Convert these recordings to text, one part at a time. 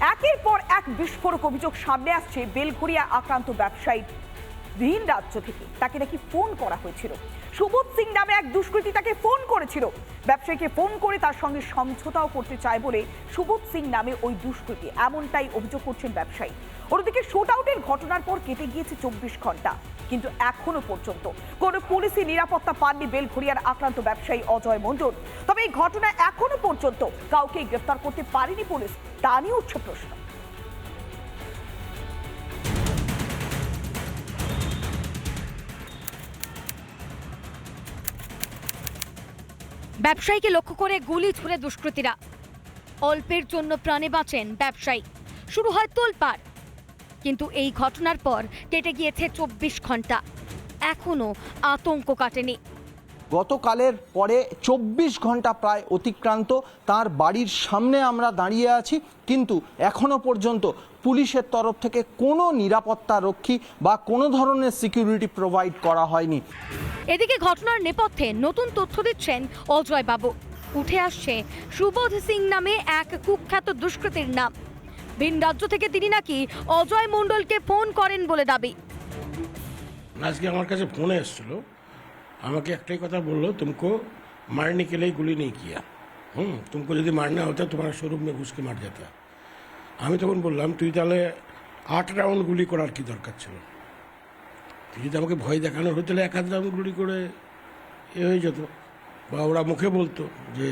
একের পর এক বিস্ফোরক অভিযোগ সামনে আসছে বেলঘরিয়া আক্রান্ত ব্যবসায়ী। ভিন রাজ্য থেকে তাকে নাকি ফোন করা হয়েছিল। সুবোধ সিং নামে এক দুষ্কৃতী তাকে ফোন করেছিল। ব্যবসায়ীকে ফোন করে তার সঙ্গে সমঝোতাও করতে চায় বলে সুবোধ সিং নামে ওই দুষ্কৃতী। এমনটাই অভিযোগ করছেন ব্যবসায়ী। অন্যদিকে শুট আউটের ঘটনার পর কেটে গিয়েছে চব্বিশ ঘণ্টা। কিন্তু এখনও পর্যন্ত কোনো পুলিশি নিরাপত্তা পাননি বেলঘরিয়ার আক্রান্ত ব্যবসায়ী অজয় মণ্ডল। তবে এই ঘটনা এখনও পর্যন্ত কাউকে গ্রেফতার করতে পারেনি পুলিশ। তা নিয়ে উঠছে প্রশ্ন। ব্যবসায়ীকে লক্ষ্য করে গুলি ছুড়ে দুষ্কৃতীরা। অল্পের জন্য প্রাণে বাঁচেন ব্যবসায়ী। শুরু হয় তোলপাড়। কিন্তু এই ঘটনার পর কেটে গিয়েছে চব্বিশ ঘণ্টা। এখনও আতঙ্ক কাটেনি। গতকালের পরে চব্বিশ ঘণ্টা প্রায় অতিক্রান্ত। তার বাড়ির সামনে আমরা দাঁড়িয়ে আছি কিন্তু এখনও পর্যন্ত পুলিশের তরফ থেকে কোনো নিরাপত্তা রক্ষী বা কোনো ধরনের সিকিউরিটি প্রোভাইড করা হয়নি। এদিকে ঘটনার নেপথ্যে নতুন তথ্য দিচ্ছেন অজয় বাবু। উঠে আসছে সুবোধ সিং নামে এক কুখ্যাত দুষ্কৃতীর নাম। ভিন রাজ্য থেকে তিনি নাকি অজয় মণ্ডলকে ফোন করেন বলে দাবি। আজকে আমার কাছে ফোন এসেছিল। আমাকে একটাই কথা বলল, তুমকো মারনি কেলেই গুলি নেই কিয়া? হুম, তুমকো যদি মারনা হতো তোমার শোরুম মে ঘুষকে মার যেত আমি তখন বললাম, তুই তাহলে আট রাউন্ড গুলি করার কি দরকার ছিল? তুই যদি আমাকে ভয় দেখানো হতো, তাহলে এক হাত রাউন্ড গুলি করে এ হয়ে যেত। বা ওরা মুখে বলতো যে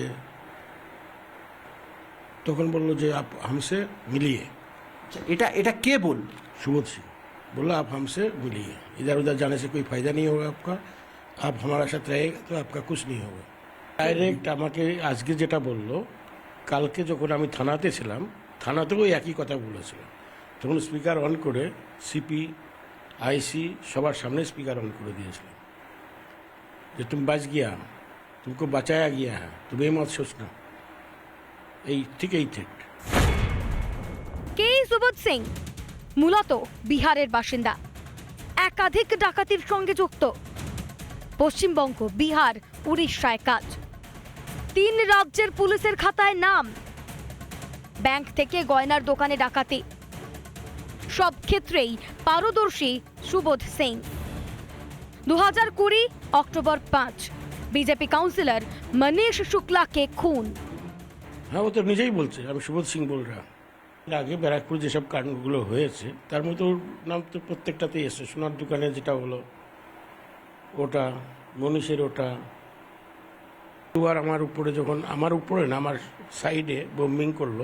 তখন বললো যে আপ হামসে মিলিয়ে এটা এটা কে বল सुबोध सिंह बोला आप हमसे मिलिए इधर उधर जाने से कोई फायदा नहीं होगा आपका आप हमारा साथ रहेगा तो आपका कुछ नहीं होगा ডাইরেক্ট আমাকে আজকে যেটা বললো কালকে যখন আমি থানাতে ছিলাম থানাতেও একই কথা বলেছিল তখন স্পিকার অন করে সিপি আইসি সবার সামনে স্পিকার অন করে দিয়েছিলাম যে তুমি বাঁচ গিয়া तुमको बचाया गया है तुम ये मत सोचना এই ঠিক এই থ্রেট কে সুবোধ সিং? মূলত বিহারের বাসিন্দা। একাধিক ডাকাতির সঙ্গে যুক্ত। পশ্চিমবঙ্গ, বিহার, উড়িষ্যায় কাজ। তিন রাজ্যের পুলিশের খাতায় নাম। ব্যাংক থেকে গয়নার দোকানে ডাকাতি। সব ক্ষেত্রেই পারদর্শী সুবোধ সিং। দু হাজার কুড়ি অক্টোবর পাঁচ, বিজেপি কাউন্সিলর মনীষ শুক্লাকে খুন। হ্যাঁ ও তো নিজেই বলছে, আমি সুবোধ সিং বল রা এর আগে ব্যারাকপুর যেসব কাণ্ডগুলো হয়েছে, তার মধ্যে ওর নাম তো প্রত্যেকটাতেই এসছে, সোনার দোকানে যেটা হলো, ওটা, মনীষের ওটা। দুবার আমার উপরে যখন, আমার উপরে না, আমার সাইডে বোম্বিং করল,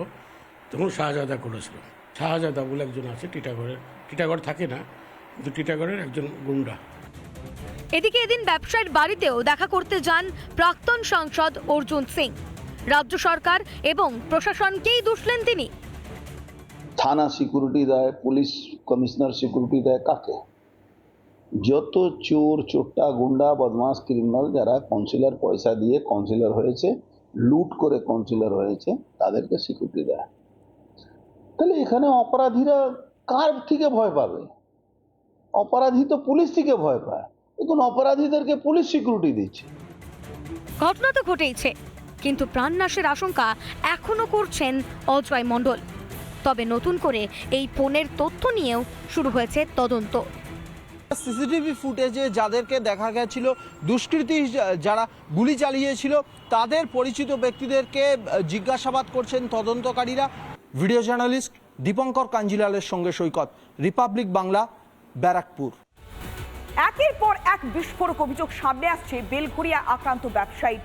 তখন শাহজাদা করেছিল। শাহজাদা বলে একজন আছে, টিটাগড়ের, টিটাগড় থাকে না, কিন্তু টিটাগড়ের একজন গুন্ডা। এদিকে এদিন ব্যবসায়ীর বাড়িতেও দেখা করতে যান প্রাক্তন সাংসদ অর্জুন সিং। রাজ্য সরকার এবং প্রশাসনকেই দুষলেন তিনি। থানা সিকিউরিটি দেয় পুলিশ কমিশনার সিকিউরিটি দেয় কাকে? যত চোর চোট্টা গুন্ডা বদমাস ক্রিমিনাল যারা কাউন্সিলর পয়সা দিয়ে কাউন্সিলর হয়েছে লুট করে কাউন্সিলর হয়েছে তাদেরকে সিকিউরিটি দেয়। তাহলে এখানে অপরাধীরা কার থেকে ভয় পাবে? অপরাধী তো পুলিশ থেকে ভয় পায়। এখন অপরাধীদেরকে পুলিশ সিকিউরিটি দিচ্ছে। ঘটনা তো ঘটেইছে। কিন্তু প্রাণনাশের আশঙ্কা এখনও করছেন অজয় মণ্ডল। তবে নতুন করে এই ফোনের তথ্য নিয়েও শুরু হয়েছে তদন্ত। সিসিটিভি ফুটেজে যাদেরকে দেখা গেছিল দুষ্কৃতী যা- যারা গুলি চালিয়েছিল তাদের পরিচিত ব্যক্তিদেরকে জিজ্ঞাসাবাদ করছেন তদন্তকারীরা। ভিডিও জার্নালিস্ট দীপঙ্কর কাঞ্জিলালের সঙ্গে সৈকত রিপাবলিক বাংলা ব্যারাকপুর। একের পর এক বিস্ফোরক অভিযোগ সামনে আসছে বেলঘরিয়া আক্রান্ত ব্যবসায়ী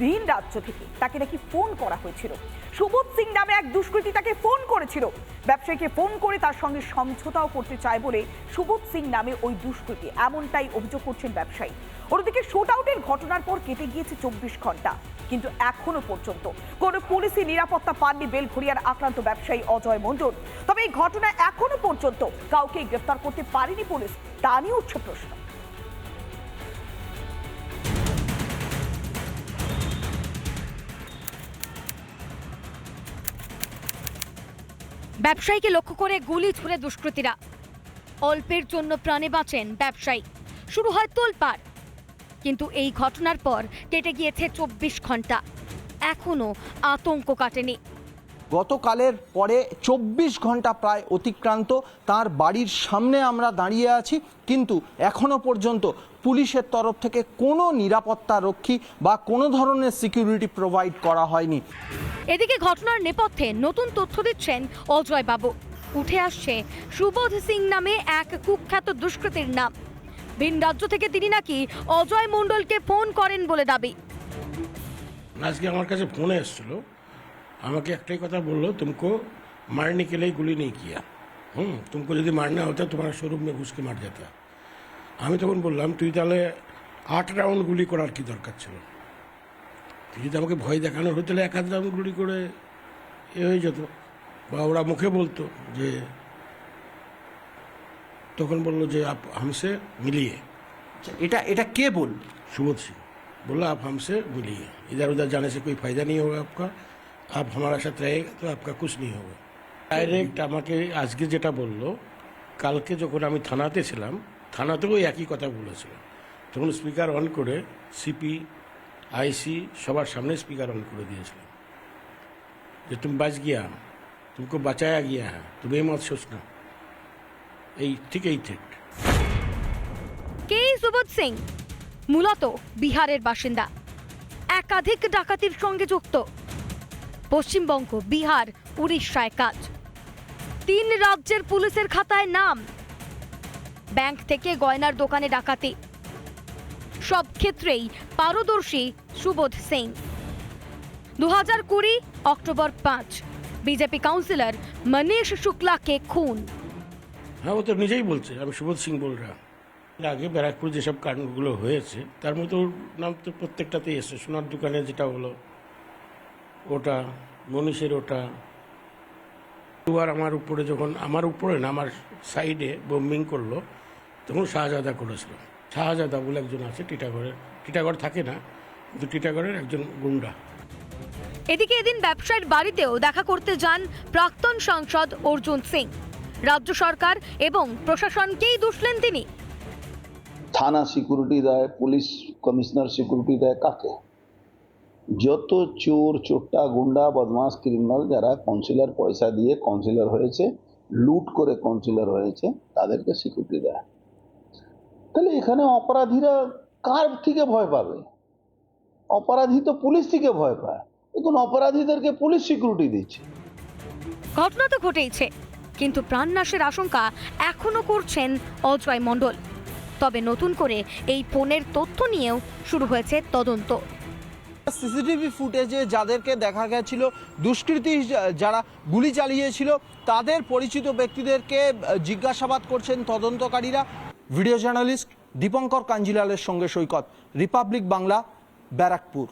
ভিন রাজ্য থেকে তাকে নাকি ফোন করা হয়েছিল। সুবোধ সিং নামে এক দুষ্কৃতী তাকে ফোন করেছিল। ব্যবসায়ীকে ফোন করে তার সঙ্গে সমঝোতাও করতে চায় বলে সুবোধ সিং নামে ওই দুষ্কৃতী এমনটাই অভিযোগ করছেন ব্যবসায়ী। অন্যদিকে শুট আউটের ঘটনার পর কেটে গিয়েছে চব্বিশ ঘণ্টা। কিন্তু এখনও পর্যন্ত কোনো পুলিশি নিরাপত্তা পাননি বেলঘরিয়ার আক্রান্ত ব্যবসায়ী অজয় মণ্ডল। তবে এই ঘটনা এখনও পর্যন্ত কাউকে গ্রেফতার করতে পারেনি পুলিশ। তা নিয়ে উঠছে প্রশ্ন। ব্যবসায়ীকে লক্ষ্য করে গুলি ছুড়ে দুষ্কৃতীরা। অল্পের জন্য প্রাণে বাঁচেন ব্যবসায়ী। শুরু হয় তোলপাড়। কিন্তু এই ঘটনার পর কেটে গিয়েছে চব্বিশ ঘণ্টা। এখনও আতঙ্ক কাটেনি। গতকালের পরে চব্বিশ ঘণ্টা প্রায় অতিক্রান্ত। তার বাড়ির সামনে আমরা দাঁড়িয়ে আছি। কিন্তু এখনও পর্যন্ত পুলিশের তরফ থেকে কোনো নিরাপত্তা রক্ষী বা কোনো ধরনের সিকিউরিটি প্রোভাইড করা হয়নি। এদিকে ঘটনার নেপথ্যে নতুন তথ্য দিচ্ছেন অজয় বাবু। উঠে আসছে সুবোধ সিং নামে এক কুখ্যাত দুষ্কৃতীর নাম। ভিন রাজ্য থেকে তিনি নাকি অজয় মণ্ডলকে ফোন করেন বলে দাবি। আজকে আমার কাছে ফোন এসেছিল। আমাকে একটাই কথা বলল তুমকো মারনি কেলেই গুলি নেই কিয়া? হুম তুমি যদি মারনা হতো তোমার শোরুম ঘুষকে মার যেতা। আমি তখন বললাম তুই তাহলে আট রাউন্ড গুলি করার কি দরকার ছিল তুই যদি আমাকে ভয় দেখানোর হতো তাহলে এক আধ রাউন্ড গুলি করে এ হয়ে যেত বা ওরা মুখে বলতো যে তখন বললো যে আপ হামসে মিলিয়ে এটা এটা কে বল सुबोध सिंह बोला आप हमसे मिलिए इधर उधर जाने से कोई फायदा नहीं होगा आपका आप हमारा साथ रहेगा तो आपका कुछ नहीं होगा ডাইরেক্ট আমাকে আজকে যেটা বললো কালকে যখন আমি থানাতে ছিলাম থানা থেকেও একই কথা বলেছিল। তখন স্পিকার অন করে সিপি আইসি সবার সামনে স্পিকার অন করে দিয়েছিল যে তুমি বাঁচ গিয়া তুমকো বাঁচায়া গিয়া হ্যাঁ তুমি এই মত সোচ না। এই ঠিক এই ঠিক। কে সুবোধ সিং? মূলত বিহারের বাসিন্দা। একাধিক ডাকাতির সঙ্গে যুক্ত। পশ্চিমবঙ্গ, বিহার, উড়িষ্যায় কাজ। তিন রাজ্যের পুলিশের খাতায় নাম। ব্যাংক থেকে গয়নার দোকানে ডাকাতি। সব ক্ষেত্রেই পারদর্শী সুবোধ সিং। দু হাজার কুড়ি অক্টোবর পাঁচ, বিজেপি কাউন্সিলর মনীষ শুক্লাকে খুন। হ্যাঁ ও তো নিজেই বলছে, আমি সুবোধ সিং বল রা আগে ব্যারাকপুর যেসব কাণ্ডগুলো হয়েছে, তার মতো ওর নাম তো প্রত্যেকটাতেই এসছে। সোনার দোকানে যেটা হলো, ওটা, মনীষের ওটা দুবার আমার উপরে যখন আমার উপরে না আমার সাইডে বোম্বিং করল তখন শাহজাদা করেছিল। শাহজাদা বলে একজন আছে টিটাগড়ের টিটাগড় থাকে না কিন্তু টিটাগড়ের একজন গুন্ডা। এদিকে এদিন ব্যবসায়ীর বাড়িতেও দেখা করতে যান প্রাক্তন সাংসদ অর্জুন সিং। রাজ্য সরকার এবং প্রশাসনকেই দুষলেন তিনি। থানা সিকিউরিটি দেয় পুলিশ কমিশনার সিকিউরিটি দেয় কাকে? যত চোর, চোট্টা, গুন্ডা বদমাস ক্রিমিনাল যারা কাউন্সিলর পয়সা দিয়ে কাউন্সিলর হয়েছে, লুট করে কাউন্সিলর হয়েছে, তাদেরকে সিকিউরিটি দেয়। তাহলে এখানে অপরাধীরা কার থেকে ভয় পাবে? অপরাধী তো পুলিশ থেকে ভয় পায়। এখন অপরাধীদেরকে পুলিশ সিকিউরিটি দিচ্ছে। ঘটনা তো ঘটেইছে, কিন্তু প্রাণনাশের আশঙ্কা এখনও করছেন অজয় মণ্ডল। তবে নতুন করে এই ফোনের তথ্য নিয়েও শুরু হয়েছে তদন্ত। সিসিটিভি ফুটেজে যাদেরকে দেখা গেছিল, দুষ্কৃতী যারা গুলি চালিয়েছিল, তাদের পরিচিত ব্যক্তিদেরকে জিজ্ঞাসাবাদ করছেন তদন্তকারীরা। ভিডিও জার্নালিস্ট দীপঙ্কর কাঞ্জিলালের সঙ্গে সৈকত, রিপাবলিক বাংলা, ব্যারাকপুর।